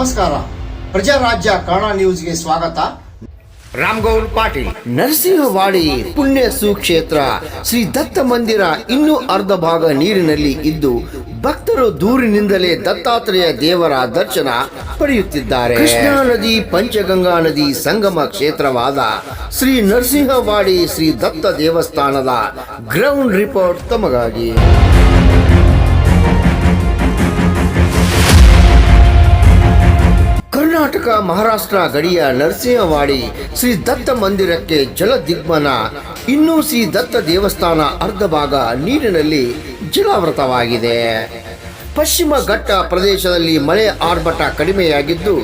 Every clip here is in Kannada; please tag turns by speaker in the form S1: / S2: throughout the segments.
S1: ನಮಸ್ಕಾರ. ಪ್ರಜಾರಾಜ್ಯ ಕನ್ನಡ ನ್ಯೂಸ್ಗೆ ಸ್ವಾಗತ.
S2: ರಾಮ್ಗೌಡ್ ಪಾಟೀಲ್. ನರಸಿಂಹವಾಡಿ ಪುಣ್ಯ ಸುಕ್ಷೇತ್ರ. ಶ್ರೀ ದತ್ತ ಮಂದಿರ ಇನ್ನೂ ಅರ್ಧ ಭಾಗ ನೀರಿನಲ್ಲಿ ಇದ್ದು ಭಕ್ತರು ದೂರಿನಿಂದಲೇ ದತ್ತಾತ್ರೇಯ ದೇವರ ದರ್ಶನ ಪಡೆಯುತ್ತಿದ್ದಾರೆ. ಕೃಷ್ಣಾ ನದಿ ಪಂಚಗಂಗಾ ನದಿ ಸಂಗಮ ಕ್ಷೇತ್ರವಾದ ಶ್ರೀ ನರಸಿಂಹವಾಡಿ ಶ್ರೀ ದತ್ತ ದೇವಸ್ಥಾನದ ಗ್ರೌಂಡ್ ರಿಪೋರ್ಟ್ ತಮಗಾಗಿ. ಕರ್ನಾಟಕ ಮಹಾರಾಷ್ಟ್ರ ಗಡಿಯ ನರಸಿಂಹವಾಡಿ ಶ್ರೀ ದತ್ತ ಮಂದಿರಕ್ಕೆ ಜಲ ದಿಗ್ಮನ. ಇನ್ನೂ ಶ್ರೀ ದತ್ತ ದೇವಸ್ಥಾನ ಅರ್ಧ ಭಾಗ ನೀರಿನಲ್ಲಿ ಜಲಾವೃತವಾಗಿದೆ. ಪಶ್ಚಿಮ ಘಟ್ಟ ಪ್ರದೇಶದಲ್ಲಿ ಮಳೆ ಆರ್ಭಟ ಕಡಿಮೆಯಾಗಿದ್ದು,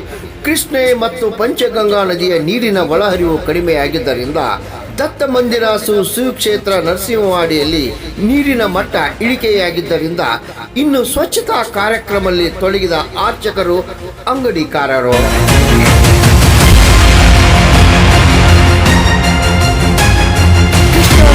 S2: ಕೃಷ್ಣೆ ಮತ್ತು ಪಂಚಗಂಗಾ ನದಿಯ ನೀರಿನ ಒಳಹರಿವು ಕಡಿಮೆಯಾಗಿದ್ದರಿಂದ ದತ್ತ ಮಂದಿರ ಸು ಸುಕ್ಷೇತ್ರ ನರಸಿಂಹವಾಡಿಯಲ್ಲಿ ನೀರಿನ ಮಟ್ಟ ಇಳಿಕೆಯಾಗಿದ್ದರಿಂದ ಇನ್ನು ಸ್ವಚ್ಛತಾ ಕಾರ್ಯಕ್ರಮದಲ್ಲಿ ತೊಡಗಿದ ಆರ್ಚಕರು ಅಂಗಡಿಕಾರರು.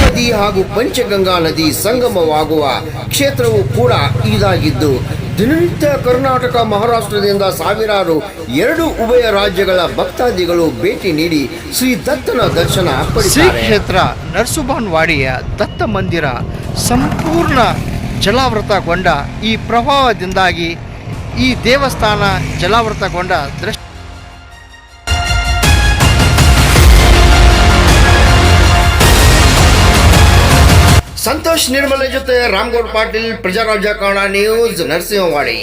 S2: ನದಿ ಹಾಗೂ ಪಂಚಗಂಗಾ ನದಿ ಸಂಗಮವಾಗುವ ಕ್ಷೇತ್ರವು ಕೂಡ ಇದಾಗಿದ್ದು ದಿನನಿತ್ಯ ಕರ್ನಾಟಕ ಮಹಾರಾಷ್ಟ್ರದಿಂದ ಸಾವಿರಾರು ಎರಡು ಉಭಯ ರಾಜ್ಯಗಳ ಭಕ್ತಾದಿಗಳು ಭೇಟಿ ನೀಡಿ ಶ್ರೀ ದತ್ತನ ದರ್ಶನ
S3: ಶ್ರೀ ಕ್ಷೇತ್ರ ನರಸುಬಾನ್ವಾಡಿಯ ದತ್ತ ಮಂದಿರ ಸಂಪೂರ್ಣ ಜಲಾವೃತಗೊಂಡ ಈ ಪ್ರಭಾವದಿಂದಾಗಿ ಈ ದೇವಸ್ಥಾನ ಜಲಾವೃತಗೊಂಡ ದೃಶ್ಯ
S2: ಸಂತೋಷ್ ನಿರ್ಮಲೆ ಜೊತೆ ರಾಮ್ಗೌಡ್ ಪಾಟೀಲ್ ಪ್ರಜಾರಾಜ್ಯ ಕನ್ನಡ ನ್ಯೂಸ್ ನರಸಿಂಹವಾಡಿ.